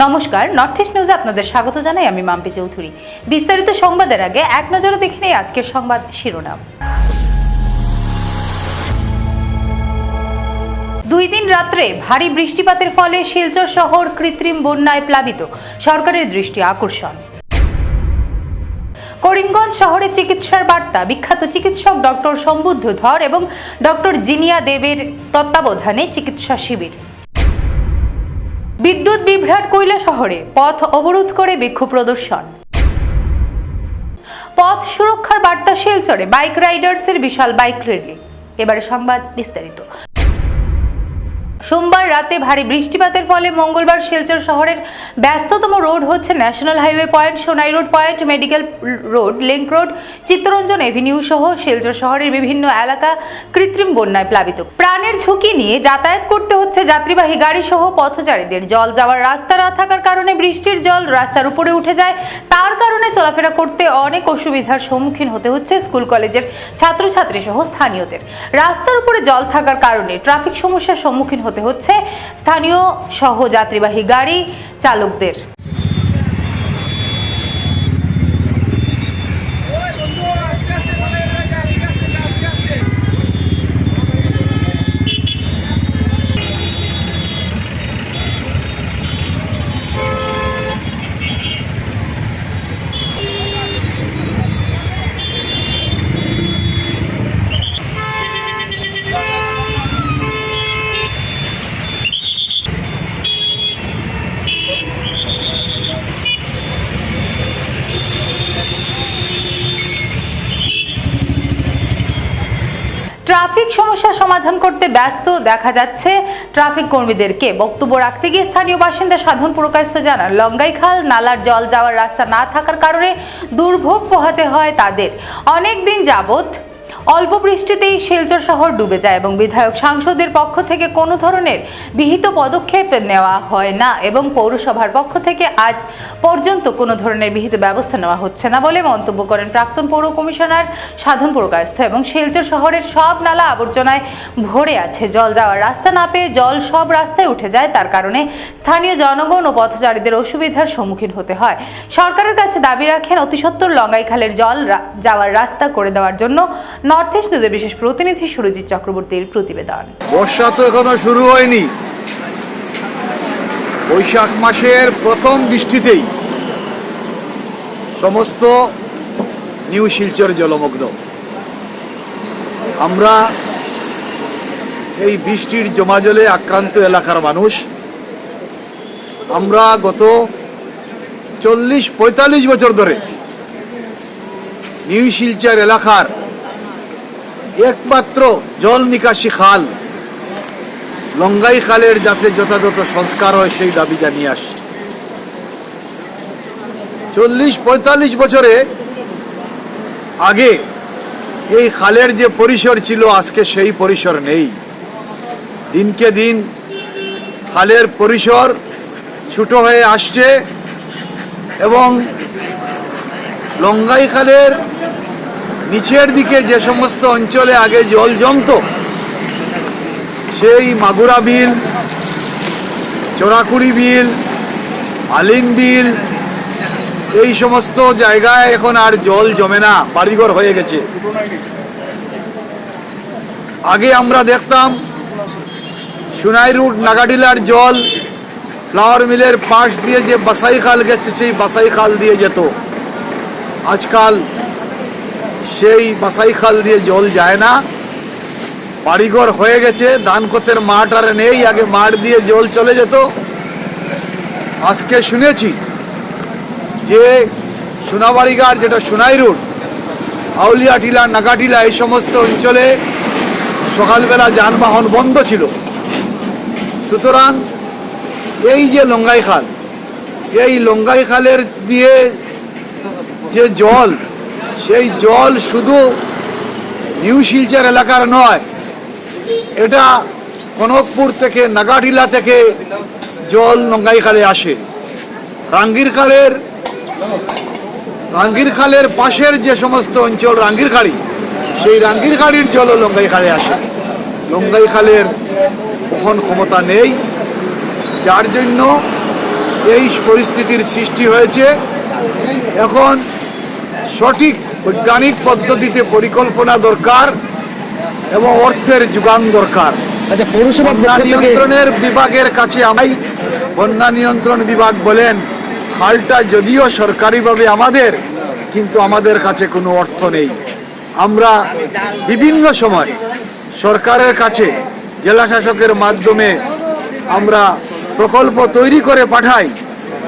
নমস্কার north east নিউজে আপনাদের স্বাগত জানাই, আমি মাম্পি চৌধুরী। বিস্তারিত সংবাদের আগে এক নজরে দেখে নেই আজকের সংবাদ শিরোনাম। দুই দিন রাত্রে ভারী বৃষ্টিপাতের ফলে শিলচর শহর কৃত্রিম বন্যায় প্লাবিত। সরকারের দৃষ্টি আকর্ষণ। করিমগঞ্জ শহরে চিকিৎসার বার্তা। বিখ্যাত চিকিৎসক ডক্টর সম্বুদ্ধ ধর এবং ডক্টর জিনিয়া দেবের তত্ত্বাবধানে চিকিৎসা শিবির। বিদ্যুৎ বিভ্রাট কৈলা শহরে পথ অবরোধ করে বিক্ষোভ প্রদর্শন। পথ সুরক্ষার বার্তা শিলচরে বাইক রাইডার্সের বিশাল বাইক র্যালি। এবারে সংবাদ বিস্তারিত। সোমবার রাতে ভারী বৃষ্টিপাতের ফলে মঙ্গলবার শিলচর শহরের ব্যস্ততম রোড হচ্ছে national highway point, Sonai road point, medical road, link road, Chittaranjan avenue সহ শিলচর শহরের বিভিন্ন এলাকা কৃত্রিম বন্যায় প্লাবিত। প্রাণের ঝুঁকি নিয়ে যাতায়াত করতে হচ্ছে যাত্রীবাহী গাড়ি সহ পথচারীদের। জল যাওয়ার রাস্তা না থাকার কারণে বৃষ্টির জল রাস্তার উপরে উঠে যায়। তার কারণে চলাফেরা করতে অনেক অসুবিধার সম্মুখীন হতে হচ্ছে স্কুল, কলেজের ছাত্রছাত্রী সহ স্থানীয়দের। রাস্তার উপরে জল থাকার কারণে ট্রাফিক সমস্যার সম্মুখীন হতে হচ্ছে স্থানীয় সহযাত্রীবাহী গাড়ি চালকদের। সমস্যার সমাধান করতে ব্যস্ত দেখা যাচ্ছে ট্রাফিক কর্মীদেরকে। বক্তব্য রাখতে গিয়ে স্থানীয় বাসিন্দা সাধন পুরকায়স্থ জানান, লঙ্গাইখাল নালার জল যাওয়ার রাস্তা না থাকার কারণে দুর্ভোগ পোহাতে হয় তাদের। অনেক দিন যাবত অল্প বৃষ্টিতেই শিলচর শহর ডুবে যায় এবং বিধায়ক সাংসদের পক্ষ থেকে কোনো ধরনের বিহিত পদক্ষেপ নেওয়া হয় না এবং পৌরসভার পক্ষ থেকে আজ পর্যন্ত কোনো ধরনের বিহিত ব্যবস্থা নেওয়া হচ্ছে না বলে মন্তব্য করেন প্রাক্তন পৌর কমিশনার সাধন পুরকায়স্থ এবং শিলচর শহরের সব নালা আবর্জনায় ভরে আছে। জল যাওয়ার রাস্তা না পেয়ে জল সব রাস্তায় উঠে যায়, তার কারণে স্থানীয় জনগণ ও পথচারীদের অসুবিধার সম্মুখীন হতে হয়। সরকারের কাছে দাবি রাখেন, অতি সত্বর লঙ্গাইখালের জল যাওয়ার রাস্তা করে দেওয়ার জন্য নর্থ ইস্ট নিউজের বিশেষ প্রতিনিধি সুরজিৎ চক্রবর্তীর প্রতিবেদন। বর্ষা তো এখনও শুরু হয়নি। বৈশাখ মাসের প্রথম বৃষ্টিতেই সমস্ত নিউ শিলচর জলমগ্ন। আমরা এই বৃষ্টির জমা জলে আক্রান্ত এলাকার মানুষ। আমরা গত চল্লিশ পঁয়তাল্লিশ বছর ধরে নিউ শিলচর এলাকার একমাত্র জল নিকাশি খাল। লঙ্গাই খালের যাতে যথাযথ সংস্কার হয় সেই দাবি জানিয়ে আসছে। চল্লিশ পঁয়তাল্লিশ বছরে আগে এই খালের যে পরিসর ছিল, আজকে সেই পরিসর নেই। দিনকে দিন খালের পরিসর ছোট হয়ে আসছে এবং লঙ্গাই খালের নিচের দিকে যে সমস্ত অঞ্চলে আগে জল জমতো, সেই মাগুরা বিল, চোরাকুড়ি বিল আলিং বিল, এই সমস্ত জায়গায় এখন আর জল জমে না, বাড়িঘর হয়ে গেছে। আগে আমরা দেখতাম সুনাই রুট, নাগাডিলার জল, ফ্লাওয়ার মিলের পাশ দিয়ে যে বাসাই খাল গেছে, সেই বাসাই খাল দিয়ে যেত। আজকাল সেই বাসাই খাল দিয়ে জল যায় না। বাড়িঘর হয়ে গেছে ধান ক্ষেতের মাঠ আর নেই, আগে মাঠ দিয়ে জল চলে যেত। আজকে শুনেছি যে সোনাবাড়িঘাট, যেটা সোনাই রোড আউলিয়াটিলা নাগাটিলা এই সমস্ত অঞ্চলে সকালবেলা যানবাহন বন্ধ ছিল। সুতরাং এই যে লঙ্গাই খাল এই লঙ্গাই খালের দিয়ে যে জল সেই জল শুধু নিউ শিলচর এলাকার নয়, এটা কনকপুর থেকে নাগাটিলা থেকে জল নঙ্গাই খালে আসে। রাঙ্গির খালের রাঙ্গির খালের পাশের যে সমস্ত অঞ্চল রাঙ্গির খাড়ি সেই রাঙ্গির খাড়ির জলও লঙ্গাই খালে আসে। লঙ্গাই খালের বহন ক্ষমতা নেই। যার জন্য এই পরিস্থিতির সৃষ্টি হয়েছে। এখন সঠিক বৈজ্ঞানিক পদ্ধতিতে পরিকল্পনা দরকার এবং অর্থের যোগান দরকার। আচ্ছা পৌরসভা বন্যা নিয়ন্ত্রণের বিভাগের কাছে আমি বন্যা নিয়ন্ত্রণ বিভাগ বলেন খালটা যদিও সরকারিভাবে আমাদের কিন্তু আমাদের কাছে কোনো অর্থ নেই। আমরা বিভিন্ন সময় সরকারের কাছে জেলা শাসকের মাধ্যমে আমরা প্রকল্প তৈরি করে পাঠাই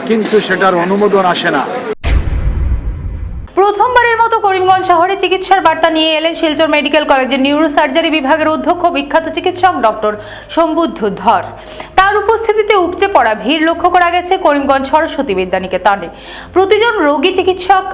কিন্তু সেটার অনুমোদন আসে না। প্রথমবারের মতো করিমগঞ্জ শহরে চিকিৎসার বার্তা নিয়ে এলেন শিলচর মেডিকেল কলেজের নিউরো সার্জারি বিভাগের অধ্যক্ষ বিখ্যাত চিকিৎসক ডক্টর সম্বুদ্ধ ধর তার উপস্থিতিতে উপচে পড়া ভিড় লক্ষ্য করা গেছে করিমগঞ্জ সরস্বতী বিদ্যানিকেতনে। প্রতিজন রোগী চিকিৎসক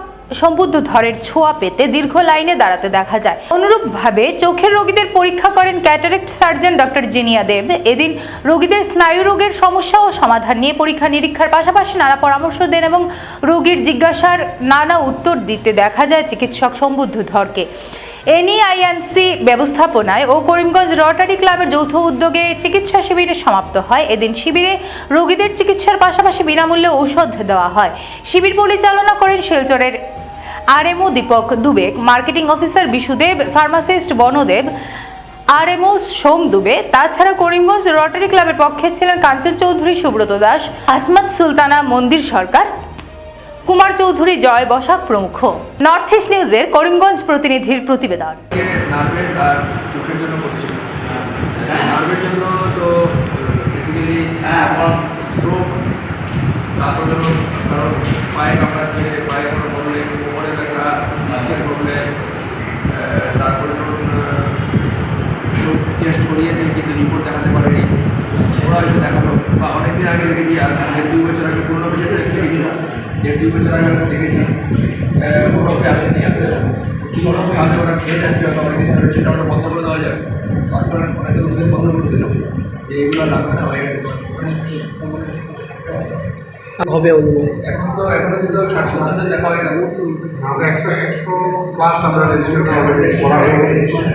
সম্বুদ্ধ ধরের ছোঁয়া পেতে দীর্ঘ লাইনে দাঁড়াতে দেখা যায়। অনুরূপভাবে চোখের রোগীদের পরীক্ষা করেন cataract surgeon doctor Zinia Deb. এদিন রোগীদের স্নায়ু রোগের সমস্যা ও সমাধান নিয়ে পরীক্ষা নিরীক্ষার পাশাপাশি নানা পরামর্শ দেন এবং রোগীর জিজ্ঞাসার নানা উত্তর দিতে দেখা যায় চিকিৎসক সম্বুদ্ধ ধরকে। এনইআইএনসি ব্যবস্থাপনায় ও করিমগঞ্জ রটারি ক্লাবের যৌথ উদ্যোগে চিকিৎসা শিবিরে সমাপ্ত হয়। এদিন শিবিরে রোগীদের চিকিৎসার পাশাপাশি বিনামূল্যে ঔষধ দেওয়া হয়। শিবির পরিচালনা করেন শিলচরের RMO Dipak Dubey, marketing officer Bishudeb, pharmacist Bandeb, RMO Som Dubey. তাছাড়া করিমগঞ্জ রটারি ক্লাবের পক্ষে ছিলেন কাঞ্চন চৌধুরী সুব্রত দাস, আসমত সুলতানা, মন্দির সরকার, কুমার চৌধুরী, জয় বসাক প্রমুখ। নর্থ ইস্ট নিউজের করিমগঞ্জ প্রতিনিধির প্রতিবেদন। বেসিক্যালি স্ট্রোক তারপর কারণ পায়ে টেস্ট করিয়েছে কিন্তু রিপোর্ট দেখাতে পারেনি। ওরা এসে দেখাল। বা অনেকদিন আগে দেখেছি আর দেড় দুই বছর আগে পুরোনো পেশেন্ট এসছে কিছু দেড় দুই বছর আগে আমি দেখেছি। কোনো আসেনি আর কিছু ওষুধ খাওয়াতে ওরা খেয়ে যাচ্ছে অনেকদিন ধরে সেটা আমরা বন্ধ করে দেওয়া যায়। তো আজকাল অনেক ওষুধের বন্ধ করে দিলাম যে এগুলো লাগবে না হয়ে গেছে। হবে এখন তো এখনও কিন্তু ষাট দেখা হয়ে গেল আমরা একশো একশো প্লাস আমরা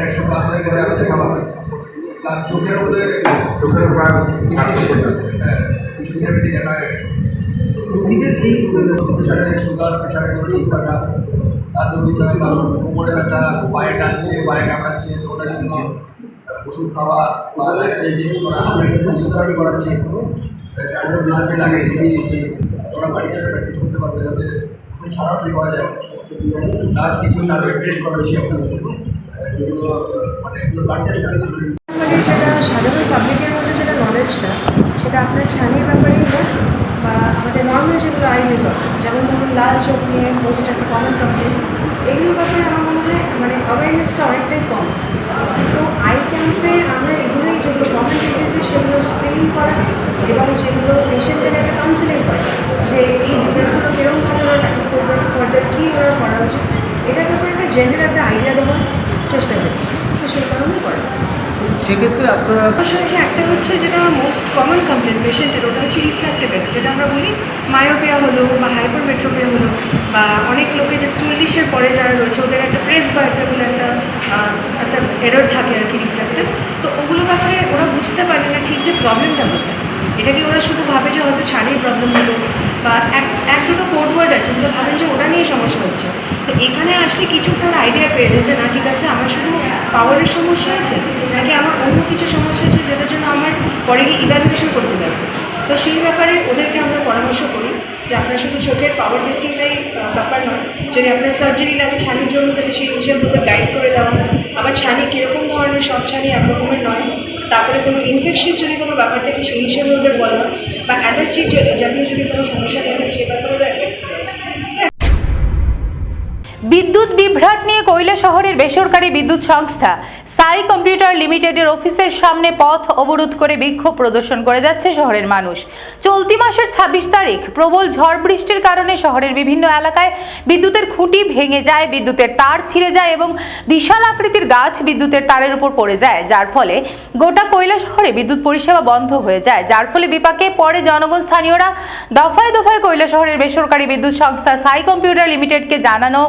একশো প্লাস হয়ে গেছে আরও দেখা হবে। প্লাস চোখের মধ্যে চোখের সিক্সটি সেভেন্টি দেখা রোগীদের কারণ কোমরে ব্যথা, পায়ে টানছে, পায়ে কামড়াচ্ছে, তো জন্য ওষুধ খাওয়া বা করা, আমরা কিন্তু ফিজিওথেরাপি করাচ্ছি দেখিয়ে দিচ্ছি, ওরা বাড়িতে প্র্যাকটিস করতে পারবে, যাতে ওষুধ করা যায়। লাস্ট কিছু নার্ভের টেস্ট করাচ্ছি আমরা। যেগুলো মানে এগুলো ব্লাড টেস্ট যেটা সাধারণ পাবলিকের মধ্যে যেটা নলেজটা সেটা আপনার ছানির ব্যাপারেই হোক বা আমাদের নর্মাল যেগুলো আই ডিসঅর্ডার যেমন ধরুন লাল চোখ নিয়ে পোস্ট একটা কমন কমপ্লেন এগুলোর ব্যাপারে আমার মনে হয় মানে অ্যাওয়ারনেসটা অনেকটাই কম। সো আই ক্যাম্পে আমরা এগুলোই যেগুলো কমন ডিজিজেস সেগুলো স্ক্রিনিং করা এবং যেগুলো পেশেন্টের একটা কাউন্সিলিং করা যে এই ডিজিজগুলো কীরকমভাবে ওরা ট্যাকেল করবে ফার্দার কী ওরা করা উচিত, এটার ব্যাপারে একটা জেনারেল একটা আইডিয়া দেওয়ার চেষ্টা করি। তো সেই কারণেই করা। সেক্ষেত্রে আপনারা হচ্ছে একটা হচ্ছে যেটা মোস্ট কমন কমপ্লেন পেশেন্টের ওটা হচ্ছে রিফ্র্যাক্টিভ যেটা আমরা বলি মায়োপিয়া হলো বা হাইপারমেট্রোপিয়া হলো বা অনেক লোকে যে চল্লিশের পরে যারা রয়েছে, ওদের একটা প্রেস বায়োপিয়া বলে একটা একটা এরর থাকে আর কি রিফ্র্যাক্টিভ তো ওগুলো ব্যাপারে ওরা বুঝতে পারে না ঠিক যে প্রবলেমটা কোথায়। এটা কি ওরা শুধু ভাবে যে হয়তো ছানির প্রবলেম হলো বা এক এক দুটো কোড ওয়ার্ড আছে যেটা ভাবেন যে ওটা নিয়ে সমস্যা হচ্ছে। তো এখানে আসলে কিছু একটা আইডিয়া পেয়ে যায় যে না, ঠিক আছে, আমার শুধু পাওয়ারের সমস্যা আছে নাকি আমার অন্য কিছু সমস্যা আছে যেটার জন্য আমার পরে গিয়ে ইভ্যালুয়েশন করতে লাগবে তো সেই ব্যাপারে ওদেরকে আমরা পরামর্শ করি যে আপনার শুধু চোখের পাওয়ার টেস্টিংটাই ব্যাপার নয়। যদি আপনার সার্জারি লাগে, ছানির জন্য তাহলে সেই হিসেবে ওদের গাইড করে দেওয়া। আবার ছানি কীরকম ধরনের সব ছানি এক রকমের নয়, তারপরে কোনো ইনফেকশাস যদি কোনো ব্যাপার থাকে, সেই হিসেবে ওদের বলা। বা অ্যালার্জি জাতীয় যদি কোনো সমস্যা থাকে, সে ব্যাপারে ওদের অ্যাডভাইস বিদ্যুৎ বিভ্রাট নিয়ে কৈলা শহরের বেসরকারি বিদ্যুৎ সংস্থা সাই কম্পিউটার লিমিটেডের অফিসের সামনে পথ অবরোধ করে বিক্ষোভ প্রদর্শন করে যাচ্ছে শহরের মানুষ। চলতি মাসের ছাব্বিশ তারিখ প্রবল ঝড় বৃষ্টির কারণে শহরের বিভিন্ন এলাকায় বিদ্যুতের খুঁটি ভেঙে যায়, বিদ্যুতের তার ছিঁড়ে যায় এবং বিশাল আকৃতির গাছ বিদ্যুতের তারের উপর পড়ে যায়, যার ফলে গোটা কৈলা শহরে বিদ্যুৎ পরিষেবা বন্ধ হয়ে যায়। যার ফলে বিপাকে পরে জনগণ স্থানীয়রা। দফায় দফায় কৈলা শহরের বেসরকারি বিদ্যুৎ সংস্থা সাই কম্পিউটার লিমিটেডকে জানানো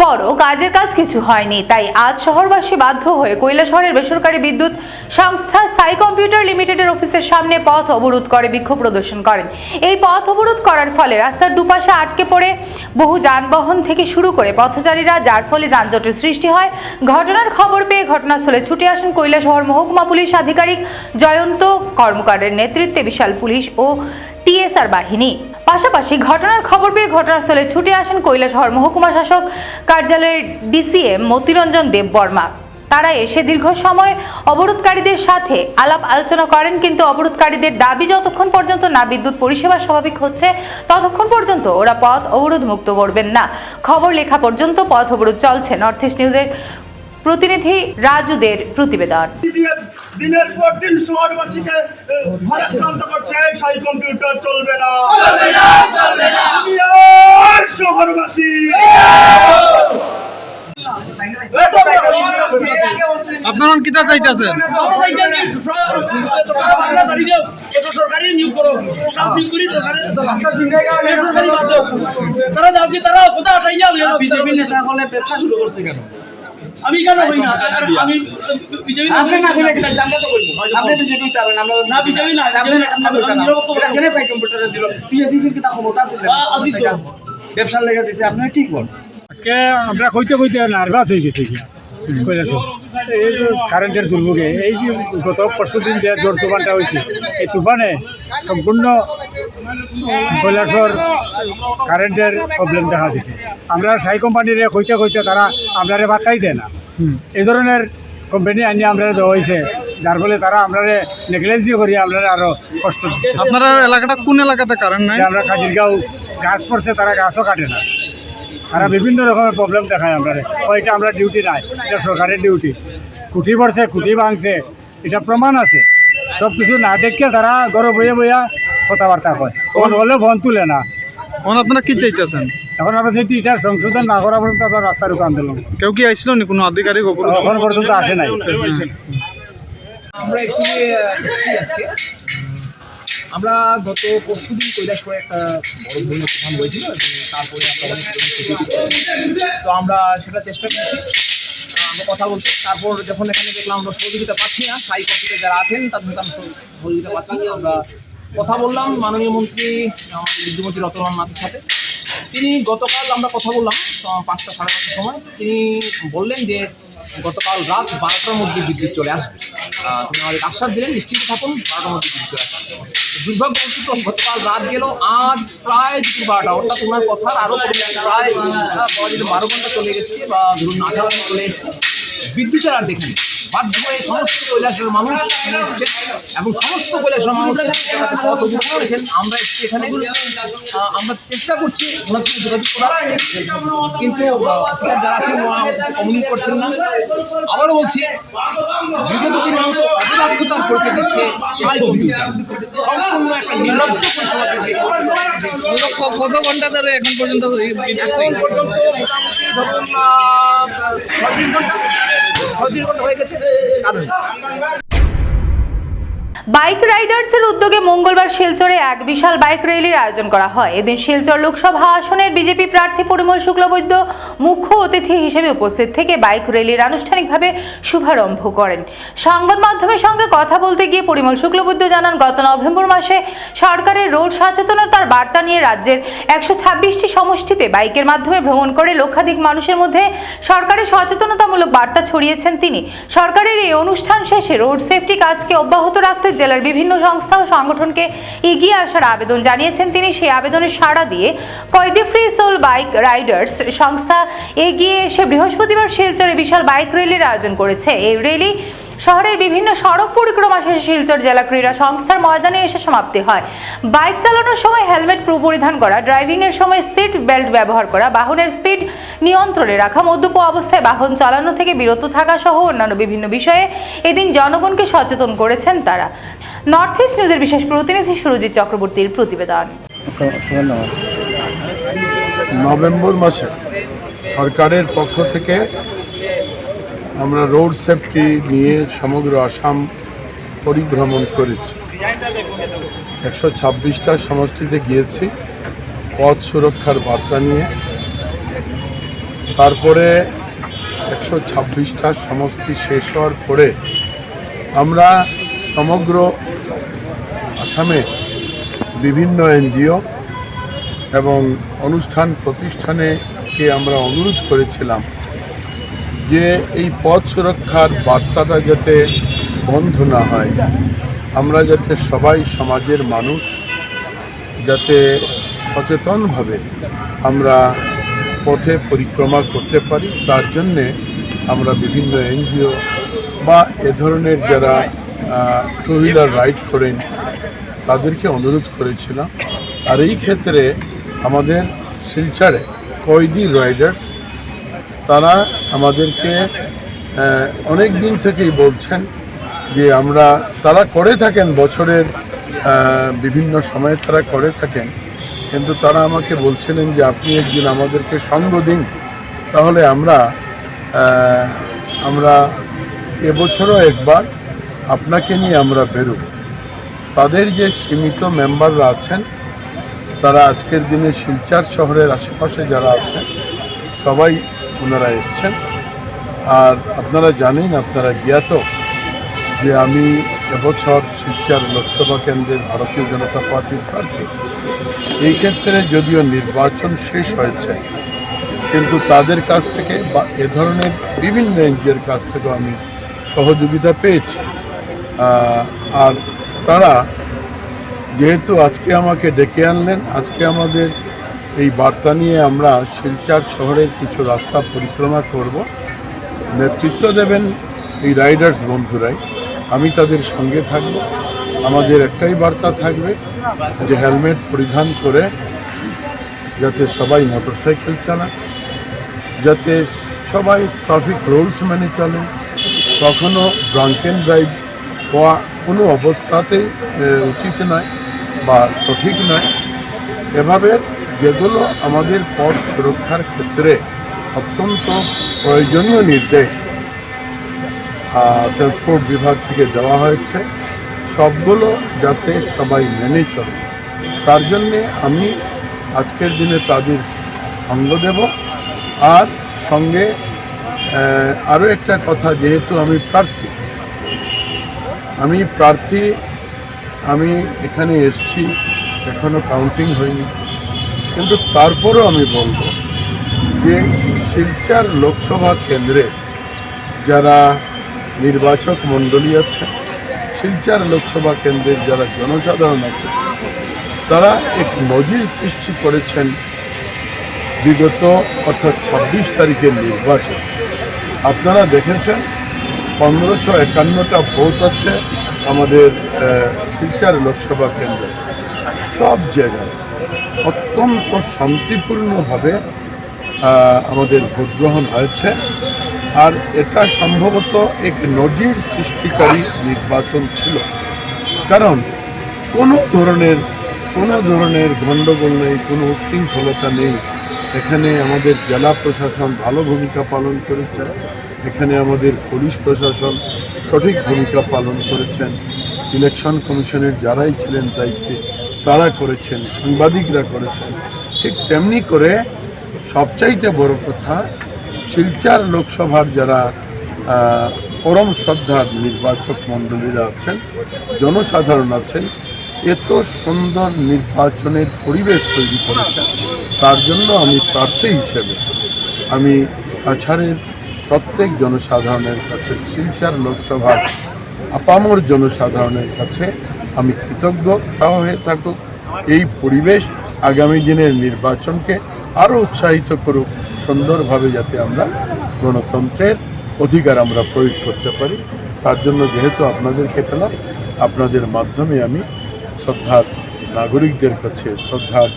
পরও কাজের কাজ কিছু হয়নি, তাই আজ শহরবাসী বাধ্য হয়ে কৈলাসহরের বেসরকারি বিদ্যুৎ সংস্থা সাই কম্পিউটার লিমিটেডের অফিসের সামনে পথ অবরোধ করে বিক্ষোভ প্রদর্শন করেন। এই পথ অবরোধ করার ফলে রাস্তার দুপাশে আটকে পড়ে বহু যানবাহন থেকে শুরু করে পথচারীরা, যার ফলে যানজটের সৃষ্টি হয়। ঘটনার খবর পেয়ে ঘটনাস্থলে ছুটে আসেন কৈলাসহর মহকুমা পুলিশ আধিকারিক জয়ন্ত কর্মকারের নেতৃত্বে বিশাল পুলিশ ও টিএসআর বাহিনী। পাশাপাশি ঘটনার খবর পেয়ে ঘটনাস্থলে ছুটে আসেন কৈলাসহর মহকুমা শাসক কার্যালয়ের ডিসিএম মতিরঞ্জন দেব বর্মা। তারা এসে দীর্ঘ সময় অবরোধকারীদের সাথে আলাপ আলোচনা করেন, কিন্তু অবরোধকারীদের দাবি, যতক্ষণ পর্যন্ত না বিদ্যুৎ পরিষেবা স্বাভাবিক হচ্ছে, ততক্ষণ পর্যন্ত ওরা পথ অবরোধ মুক্ত করবেন না। খবর লেখা পর্যন্ত পথ অবরোধ চলছে। নর্থ ইস্ট নিউজের প্রতিনিধি রাজুদের প্রতিবেদন। দিনের পর দিন শহরবাসীকে ভারাক্রান্ত করছে সাই কম্পিউটার চলবে না। আর শহরবাসী। আপনারা কিতা চাইতেছেন সরকারি নিয়োগ করো। সব সরকারি সরকারি বাদ দাও তারা যাও কি তারা কোথাও বিজেপি নেতা হলে ব্যবসা শুরু করছে কেন? আমি কেন হই না? আমি বিজেপি আপনি না হইলে আমরা তো করব। আপনি বিজেপি আমরা না বিজেপি না আপনি আপনি কেন সাই কম্পিউটারে দিল? টিএসসিসির কি তা ক্ষমতা লেগে দিছে আপনারা কি করেন? আজকে আমরা কইতে কইতে নার্ভাস হয়ে গেছি। গিয়া কইলাছো। এই কারেন্টের দুর্ভোগে এই যে গত পরশু দিন যে জোর তুফানটা হয়েছে এই তুফানে সম্পূর্ণ কৈলাসর কারেন্টের প্রবলেম দেখা দিছে। আমরা সাই কোম্পানিরে কইতে কইতে তারা আপনারে বার্তাই দেয় না। এই ধরনের কোম্পানি আনি আমরা দেওয়া হয়েছে যার ফলে তারা আমরা নেগলেন্সি করি আমরা আরও কষ্ট। আপনারা এলাকাটা কোন এলাকাতে কারেন্ট নাই? আমরা খাজিরগাঁও গাছ পড়ছে তারা গাছও কাটে না। তারা বিভিন্ন রকমের প্রবলেম দেখায় আমরা ওইটা আমরা ডিউটি নাই এটা সরকারের ডিউটি কুঠি পড়ছে কুঠি ভাঙছে এটা প্রমাণ আছে। সব কিছু না দেখে তারা ঘরে বইয়ে বইয়া কথাবার্তা কয় ফোন হলেও ফোন তুলে না। এখন আপনারা কি চাইতেছেন? এখন আমরা যদি এটার সংশোধন না করা পর্যন্ত আমরা রাস্তার রূপ আন্দোলন। কেউ কি আইছিল নি কোনো আধিকারিক উপরে এখন পর্যন্ত আসে নাই। আমরা একটু আজকে। আমরা গত পরশু দিন কৈলাসপুরে একটা বড় ধরনের তুফান হয়েছিল তারপরে আমরা। তো আমরা সেটা চেষ্টা করছি। আমরা কথা বলছি। তারপর যখন এখানে দেখলাম আমরা সহযোগিতা পাচ্ছি না সাই কপিতে যারা আছেন তাদের সাথে আমরা সহযোগিতা পাচ্ছি না। আমরা কথা বললাম মাননীয় মন্ত্রী আমাদের বিদ্যুৎমন্ত্রী রতন নাথের সাথে। তিনি গতকাল আমরা কথা বললাম পাঁচটা সাড়ে পাঁচটার সময়। তিনি বললেন যে গতকাল রাত বারোটার মধ্যে বিদ্যুৎ চলে আসবে। তিনি আমাদের আশ্বাস দিলেন, নিশ্চিত থাকুন, বারোটার মধ্যে বিদ্যুৎ চলে আসবে। দুর্ভাগ্যবশত গতকাল রাত গেল, আজ প্রায় দুপুর বারোটা। অর্থাৎ ওনার কথার আরও প্রায় বারো ঘণ্টা চলে গেছে বা ধরুন আঠারো ঘণ্টা চলে এসছে। বিদ্যুতের আর দেখেনি বাধ্য হয়ে সমস্ত কৈলাসের মানুষ এসছেন এবং সমস্ত কৈলাসের মানুষ পথ করেছেন। আমরা এসেছি এখানে আমরা চেষ্টা করছি ওনার সঙ্গে যোগাযোগ করার। কিন্তু যারা আছেন ওরা কমিউনিকেট করছেন না। আবারও বলছি বিগত দিনে অপদার্থতার পরিচয় দিচ্ছে সাই কম্পিউটার সম্পূর্ণ একটা নির্লজ্জ পরিষেবা থেকে কত ঘণ্টা ধরে এখন পর্যন্ত এখন পর্যন্ত মোটামুটি ধরুন আহ, ছত্রিশ ঘণ্টা ছত্রিশ ঘণ্টা হয়ে গেছে। কারণ বাইক রাইডার্সের উদ্যোগে মঙ্গলবার শিলচরে এক বিশাল বাইক র্যালির আয়োজন করা হয়। এদিন শিলচর লোকসভা আসনের বিজেপি প্রার্থী পরিমল শুক্লবৈদ্য মুখ্য অতিথি হিসেবে উপস্থিত থেকে বাইক র্যালির আনুষ্ঠানিকভাবে শুভারম্ভ করেন। সংবাদ মাধ্যমের সঙ্গে কথা বলতে গিয়ে পরিমল শুক্লবৈদ্য জানান, গত নভেম্বর মাসে সরকারের রোড সচেতনতার বার্তা নিয়ে রাজ্যের একশো ছাব্বিশটি সমষ্টিতে বাইকের মাধ্যমে ভ্রমণ করে লক্ষাধিক মানুষের মধ্যে সরকারের সচেতনতামূলক বার্তা ছড়িয়েছেন তিনি। সরকারের এই অনুষ্ঠান শেষে রোড সেফটি কাজকে অব্যাহত রাখতে জেলার বিভিন্ন সংস্থা ও সংগঠনকে এগিয়ে আসার আবেদন জানিয়েছেন তিনি। সেই আবেদনের সাড়া দিয়ে কয়েদি ফ্রি সোল বাইক রাইডার্স সংস্থা এগিয়ে এসে বৃহস্পতিবার শিলচরে বিশাল বাইক র্যালির আয়োজন করেছে। এই র্যালি শহরের বিভিন্ন সড়ক পরিক্রমা শেষে শিলচর জেলা ক্রীড়া সংস্থার ময়দানে এসে সমাপ্তি হয়। বাইক চালানোর সময় হেলমেট পরিধান করা, ড্রাইভিংয়ের সময় সিট বেল্ট ব্যবহার করা, বাহনের স্পিড নিয়ন্ত্রণে রাখা মদ্যপ অবস্থায় বাহন চালানো থেকে বিরত থাকা সহ অন্যান্য বিভিন্ন বিষয়ে এদিন জনগণকে সচেতন করেছেন তারা। নর্থ ইস্ট নিউজের বিশেষ প্রতিনিধি সুরজিৎ চক্রবর্তীর প্রতিবেদন। নভেম্বর মাসে সরকারের পক্ষ থেকে আমরা রোড সেফটি নিয়ে সমগ্র আসাম পরিভ্রমণ করেছি। একশো ছাব্বিশটা সমষ্টিতে গিয়েছি, পথ সুরক্ষার বার্তা নিয়ে। তারপরে একশো ছাব্বিশটা সমষ্টি শেষ হওয়ার পরে আমরা সমগ্র আসামে বিভিন্ন এনজিও এবং অনুষ্ঠান প্রতিষ্ঠানেকে আমরা অনুরোধ করেছিলাম যে এই পথ সুরক্ষার বার্তাটা যাতে বন্ধ না হয়। আমরা যাতে সবাই সমাজের মানুষ যাতে সচেতনভাবে আমরা পথে পরিক্রমা করতে পারি, তার জন্যে আমরা বিভিন্ন এনজিও বা এ ধরনের যারা টু হুইলার রাইড করেন, তাদেরকে অনুরোধ করেছিলাম। আর এই ক্ষেত্রে আমাদের শিলচরে কয়েদি রাইডার্স তারা আমাদেরকে অনেক দিন থেকেই বলছেন যে আমরা, তারা করে থাকেন বছরের বিভিন্ন সময়ে তারা করে থাকেন। কিন্তু তারা আমাকে বলছিলেন যে আপনি একদিন আমাদেরকে সঙ্গ দিন। তাহলে আমরা আমরা এবছরও একবার আপনাকে নিয়ে আমরা বেরোব। তাদের যে সীমিত মেম্বাররা আছেন, তারা আজকের দিনে শিলচার শহরের আশেপাশে যারা আছেন, সবাই ওনারা এসছেন। আর আপনারা জানেন, আপনারা জ্ঞাত যে আমি এবছর শিলচর লোকসভা কেন্দ্রের ভারতীয় জনতা পার্টির প্রার্থী। এই ক্ষেত্রে যদিও নির্বাচন শেষ হয়েছে, কিন্তু তাদের কাছ থেকে বা এ ধরনের বিভিন্ন এনজিওর কাছ থেকেও আমি সহযোগিতা পেয়েছি। আর তারা যেহেতু আজকে আমাকে ডেকে আনলেন, আজকে আমাদের এই বার্তা নিয়ে আমরা শিলচার শহরের কিছু রাস্তা পরিক্রমা করব। নেতৃত্ব দেবেন এই রাইডার্স বন্ধুরাই। আমি তাদের সঙ্গে থাকব। আমাদের একটাই বার্তা থাকবে যে হেলমেট পরিধান করে যাতে সবাই মোটরসাইকেল চালান যাতে সবাই ট্রাফিক রুলস মেনে চলেন কখনো ড্রাঙ্কেন ড্রাইভ হওয়া কোনো অবস্থাতেই উচিত নয় বা সঠিক নয়। এভাবে যেগুলো আমাদের পথ সুরক্ষার ক্ষেত্রে অত্যন্ত প্রয়োজনীয় নির্দেশ ট্রান্সপোর্ট বিভাগ থেকে দেওয়া হয়েছে। সবগুলো যাতে সবাই মেনে চলে। তার জন্যে আমি আজকের দিনে তাদের সঙ্গ দেব। আর সঙ্গে আরও একটা কথা, যেহেতু আমি প্রার্থী আমি প্রার্থী, আমি এখানে এসছি এখনও কাউন্টিং হয়নি। কিন্তু তারপরও আমি বলব যে শিলচর লোকসভা কেন্দ্রে যারা নির্বাচক মণ্ডলী আছে, শিলচর লোকসভা কেন্দ্রের যারা জনসাধারণ আছে, তারা এক নজির সৃষ্টি করেছেন বিগত অর্থাৎ ছাব্বিশ তারিখের নির্বাচন। আপনারা দেখেছেন, পনেরোশো একান্নটা ভোট আছে আমাদের শিলচর লোকসভা কেন্দ্রে। সব জায়গায় অত্যন্ত শান্তিপূর্ণভাবে আমাদের ভোট গ্রহণ হয়েছে। আর এটা সম্ভবত এক নজির সৃষ্টিকারী নির্বাচন ছিল। কারণ কোনো ধরনের কোনো ধরনের গণ্ডগোল নেই, কোনো উশৃঙ্খলতা নেই। এখানে আমাদের জেলা প্রশাসন ভালো ভূমিকা পালন করেছে। এখানে আমাদের পুলিশ প্রশাসন সঠিক ভূমিকা পালন করেছেন। ইলেকশন কমিশনের যারাই ছিলেন দায়িত্বে, তারা করেছেন, সাংবাদিকরা করেছেন। ঠিক তেমনি করে সবচাইতে বড় কথা শিলচর লোকসভার যারা পরম শ্রদ্ধার নির্বাচক মণ্ডলীরা আছেন, জনসাধারণ আছেন, এত সুন্দর নির্বাচনের পরিবেশ তৈরি করেছেন, তার জন্য আমি প্রার্থী হিসেবে আমি কাছাড়ের প্রত্যেক জনসাধারণের কাছে, শিলচর লোকসভার আপামর জনসাধারণের কাছে আমি কৃতজ্ঞ হয়ে থাকুক। এই পরিবেশ আগামী দিনের নির্বাচনকে আরও উৎসাহিত করুক। সুন্দরভাবে যাতে আমরা গণতন্ত্রের অধিকার আমরা প্রয়োগ করতে পারি। তার জন্য যেহেতু আপনাদেরকে পেলাম, আপনাদের মাধ্যমে আমি শ্রদ্ধার নাগরিকদের কাছে, শ্রদ্ধার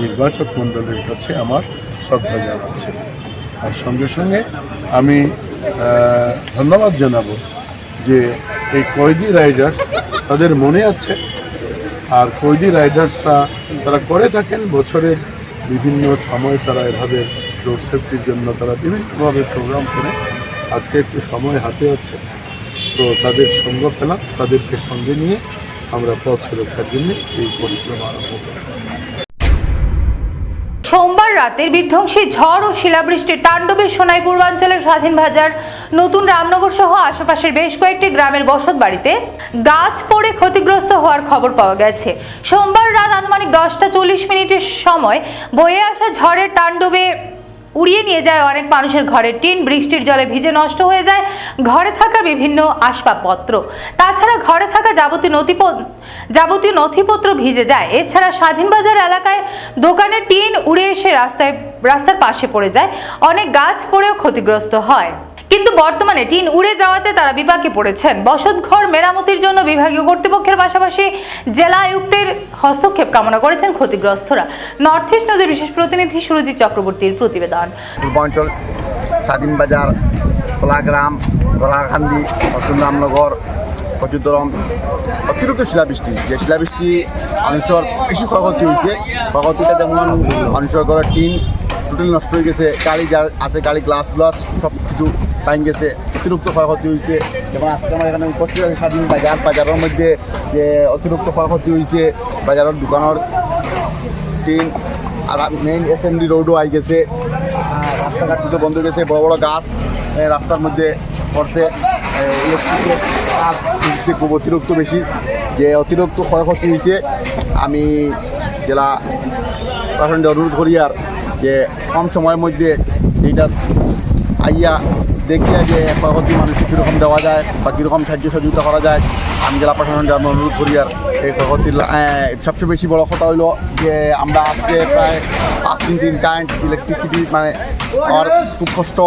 নির্বাচক মণ্ডলীর কাছে আমার শ্রদ্ধা জানাচ্ছি। আর সঙ্গে সঙ্গে আমি ধন্যবাদ জানাব যে এই কয়েদি রাইডার্স তাদের মনে আছে। আর কয়েদি রাইডার্সরা তারা করে থাকেন, বছরের বিভিন্ন সময় তারা এভাবে রোড সেফটির জন্য তারা বিভিন্নভাবে প্রোগ্রাম করে। আজকে একটু সময় হাতে আছে। তো তাদের সঙ্গ পেলাম তাদেরকে সঙ্গে নিয়ে আমরা পথ সুরক্ষার জন্য এই পরিক্রমা আরম্ভ করলাম সোমবার রাতের বিধ্বংসী ঝড় ও শিলাবৃষ্টির তাণ্ডবে সোনাই পূর্বাঞ্চলের স্বাধীন বাজার, নতুন রামনগর সহ আশেপাশের বেশ কয়েকটি গ্রামের বসত বাড়িতে গাছ পড়ে ক্ষতিগ্রস্ত হওয়ার খবর পাওয়া গেছে। সোমবার রাত আনুমানিক দশটা চল্লিশ মিনিটের সময় বয়ে আসা ঝড়ের তাণ্ডবে উড়িয়ে নিয়ে যায় অনেক মানুষের ঘরের টিন বৃষ্টির জলে ভিজে নষ্ট হয়ে যায় ঘরে থাকা বিভিন্ন আসবাবপত্র। তাছাড়া ঘরে থাকা যাবতীয় নথিপত্র যাবতীয় নথিপত্র ভিজে যায়। এছাড়া স্বাধীন বাজার এলাকায় দোকানে টিন উড়ে এসে রাস্তায় রাস্তার পাশে পড়ে যায়। অনেক গাছ পড়েও ক্ষতিগ্রস্ত হয়। কিন্তু বর্তমানে টিন উড়ে যাওয়াতে তারা বিপাকে পড়েছেন। বসতঘর মেরামতির জন্য বিভাগীয় কর্তৃপক্ষের পাশাপাশি জেলা আয়ুক্তের হস্তক্ষেপ কামনা করেছেন ক্ষতিগ্রস্তরা। নর্থ ইস্ট নিউজের বিশেষ প্রতিনিধি সুরজিৎ চক্রবর্তীর প্রতিবেদন। পূর্বাঞ্চল স্বাধীন বাজার, কোলাগ্রাম গলাখান্দি নতুন রামনগর কচুদরম অতিরিক্ত শিলাবৃষ্টি। যে শিলাবৃষ্টি মানুষের বেশি ক্ষয়ক্ষতি হয়েছে ক্ষয়ক্ষতিটা যেমন মানুষের ঘরের টিন টোটালি নষ্ট হয়ে গেছে গাড়ি যা আছে গাড়ি গ্লাস গ্লাস সব কিছু ভাঙ গেছে, অতিরিক্ত ক্ষয়ক্ষতি হয়েছে। যেমন আজকে আমার এখানে উপস্থিত আছে স্বাধীন বাজার বাজারের মধ্যে যে অতিরিক্ত ক্ষয়ক্ষতি হয়েছে, বাজারের দোকানের টিন আর মেইন এসেম্বলি রোডও আই গেছে। রাস্তাঘাট দুটো বন্ধ গেছে, বড় বড় গাছ রাস্তার মধ্যে পড়ছে। ইলেকট্রিকের খুব অতিরিক্ত বেশি, যে অতিরিক্ত ক্ষয়ক্ষতি হয়েছে। আমি জেলা প্রশাসনকে অনুরোধ করি আর যে কম সময়ের মধ্যে এইটা আইয়া দেখিয়া যে পরবর্তী মানুষ কীরকম দেওয়া যায় বা কীরকম সাহায্য সহযোগিতা করা যায়, আমি জেলা প্রশাসনকে আমি অনুরোধ করি আর এই প্রগতির সবচেয়ে বেশি বড় কথা হইল যে আমরা আজকে প্রায় পাঁচ তিন দিন কারেন্ট ইলেকট্রিসিটি মানে আর খুব কষ্ট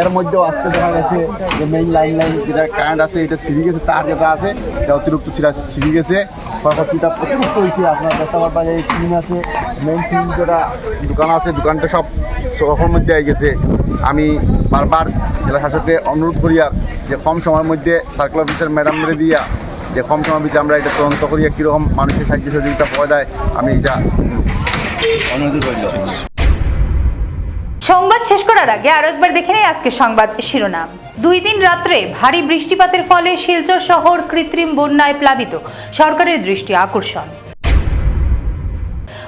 এর মধ্যেও আজকে দেখা গেছে যে মেইন লাইন লাইন যেটা কারেন্ট আছে, এটা ছিঁড়ে গেছে, তার যেটা আছে, এটা অতিরিক্ত ছিঁড়া ছিঁড়ে গেছে। ক্ষয়ক্ষতিটা অতিরিক্ত হয়েছে আপনার পারবেন এই টিন আছে। মেইন টিন যেটা দোকান আছে, দোকানটা সব শহরের মধ্যে আই গেছে। আমি বারবার জেলা শাসককে অনুরোধ করি আর যে কম সময়ের মধ্যে সার্কেল অফিসার ম্যাডামরে দিয়া, যে কম সময়ের মধ্যে আমরা এটা তদন্ত করিয়া কীরকম মানুষের সাহায্য সহযোগিতা পাওয়া যায়, আমি এটা অনুরোধ করি। সংবাদ শেষ করার আগে আরও একবার দেখে নেই আজকে সংবাদ শিরোনাম। দুই দিন রাত্রে ভারী বৃষ্টিপাতের ফলে শিলচর শহর কৃত্রিম বন্যায় প্লাবিত। সরকারের দৃষ্টি আকর্ষণ।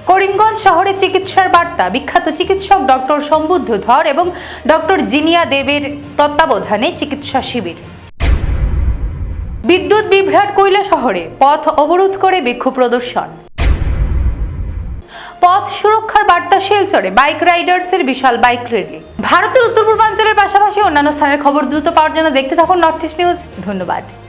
করিমগঞ্জ শহরে চিকিৎসার বার্তা। বিখ্যাত চিকিৎসক ডক্টর সম্বুদ্ধ ধর এবং ডক্টর জিনিয়া দেবের তত্ত্বাবধানে চিকিৎসা শিবির। বিদ্যুৎ বিভ্রাট কৈলা শহরে। পথ অবরোধ করে বিক্ষোভ প্রদর্শন। পথ সুরক্ষার বার্তা শিলচরে বাইক রাইডার্সের বিশাল বাইক র্যালি। ভারতের উত্তর পূর্বাঞ্চলের পাশাপাশি অন্যান্য স্থানের খবর দ্রুত পাওয়ার জন্য দেখতে থাকুন নর্থ ইস্ট নিউজ ধন্যবাদ।